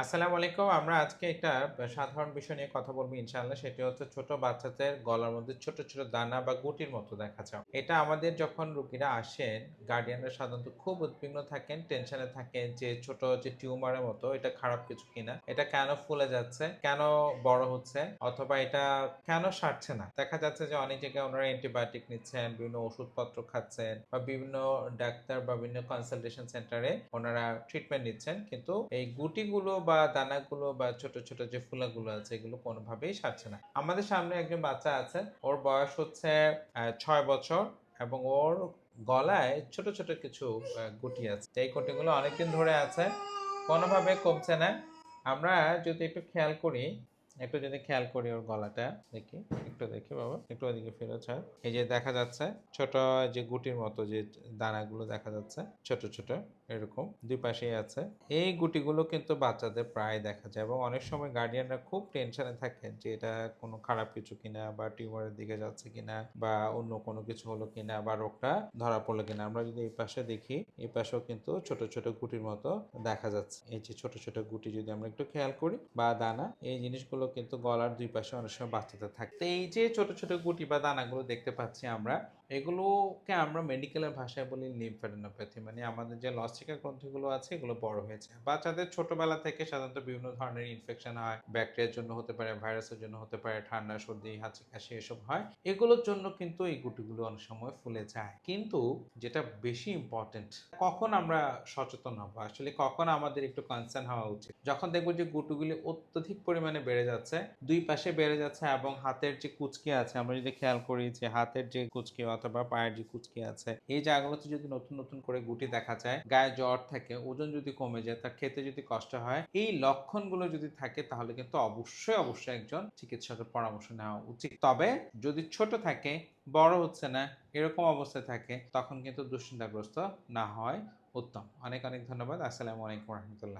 আসসালামু আলাইকুম। আমরা আজকে একটা সাধারণ বিষয় নিয়ে কথা বলব ইনশাআল্লাহ। সেটি হচ্ছে ছোট বাচ্চাদের গলার মধ্যে ছোট ছোট দানা বা গুটির মতো দেখা যায়। এটা আমাদের যখন রোগীরা আসেন গার্ডিয়ানরা সাধারণত খুব উদ্বিগ্ন থাকেন টেনশনে থাকেন যে ছোট যে টিউমারের মতো, এটা খারাপ কিছু কিনা। এটা কেন ফুলে যাচ্ছে? কেন বড় হচ্ছে? অথবা এটা কেন সারছে না? দেখা যাচ্ছে যে অনেক জায়গায় ওনারা অ্যান্টিবায়োটিক নিচ্ছেন, বিভিন্ন ওষুধপত্র খাচ্ছেন বা বিভিন্ন ডাক্তার বা বিভিন্ন কনসালটেশন সেন্টারে ওনারা ট্রিটমেন্ট নিচ্ছেন। কিন্তু এই গুটিগুলো বা দানাগুলো বা ছোট ছোট যে ফুলাগুলো আছে, এগুলো কোনোভাবেই সারছে না। আমাদের সামনে একজন বাচ্চা আছে, ওর বয়স হচ্ছে ছয় বছর এবং ওর গলায় ছোট ছোট কিছু গুটি আছে। এই গুটিগুলো অনেকদিন ধরে আছে, কোনোভাবে কমছে না। আমরা যদি একটু খেয়াল করি একটু যদি খেয়াল করি ওর গলাটা, দেখি, একটু দেখি বাবা, একটু ওদিকে ফেরত ছাড়। এই যে দেখা যাচ্ছে, ছোট যে গুটির মতো যে দানাগুলো দেখা যাচ্ছে, ছোট ছোট, এরকম দুই পাশেই আছে। এই গুটিগুলো কিন্তু বাচ্চাদের প্রায় দেখা যায় এবং অনেক সময় গার্ডিয়ানরা খুব টেনশনে থাকেন যে এটা কোনো খারাপ কিছু কিনা বা টিউমারের দিকে যাচ্ছে কিনা বা অন্য কোনো কিছু হলো কিনা বা রোগটা ধরা পড়ল কিনা। আমরা যদি এই পাশে দেখি, এই পাশেও কিন্তু ছোট ছোট গুটির মতো দেখা যাচ্ছে। এই যে ছোট ছোট গুটি যদি আমরা একটু খেয়াল করি, বা দানা, এই জিনিসগুলো কিন্তু গলার দুই পাশে অনেক সময় বাচ্চাদের থাকে। তো এই যে ছোট ছোট গুটি বা দানাগুলো দেখতে পাচ্ছি আমরা, এগুলোকে আমরা মেডিকেলের ভাষায় বলি লিম্ফ্যাডিনোপ্যাথি মানে আমাদের যে লসিকা গ্রন্থিগুলো আছে, এগুলো বড় হয়েছে। বাচ্চাদের ছোটবেলা থেকে সাধারণত বিভিন্ন ধরনের ইনফেকশন হয় ব্যাকটেরিয়ার জন্য হতে পারে ভাইরাসের জন্য হতে পারে, ঠান্ডা, সর্দি, হাঁচি, কাশি এসব হয়। এগুলোর জন্য কিন্তু এই গুটিগুলো অনেক সময় ফুলে যায়। কিন্তু যেটা বেশি ইম্পর্টেন্ট কখন আমরা সচেতন হব? আসলে কখন আমাদের একটু কনসার্ন হওয়া উচিত? যখন দেখব যে গুটিগুলি অত্যধিক পরিমাণে বেড়ে যাচ্ছে, দুই পাশে বেড়ে যাচ্ছে এবং হাতের যে কুচকি আছে, আমরা যদি খেয়াল করি যে হাতের যে কুচকি অথবা পায়ের যে কুচকি আছে, এই জায়গাগুলোতে যদি নতুন নতুন করে গুটি দেখা যায়, গায়ে জ্বর থাকে, ওজন যদি কমে যায়, তার খেতে যদি কষ্ট হয়, এই লক্ষণগুলো যদি থাকে, তাহলে কিন্তু অবশ্যই অবশ্যই একজন চিকিৎসকের পরামর্শ নেওয়া উচিত। তবে যদি ছোট থাকে, বড় হচ্ছে না, এরকম অবস্থায় থাকে, তখন কিন্তু দুশ্চিন্তাগ্রস্ত না হয় উত্তম। অনেক অনেক ধন্যবাদ। আসসালামু আলাইকুম রহমতুল্লাহ।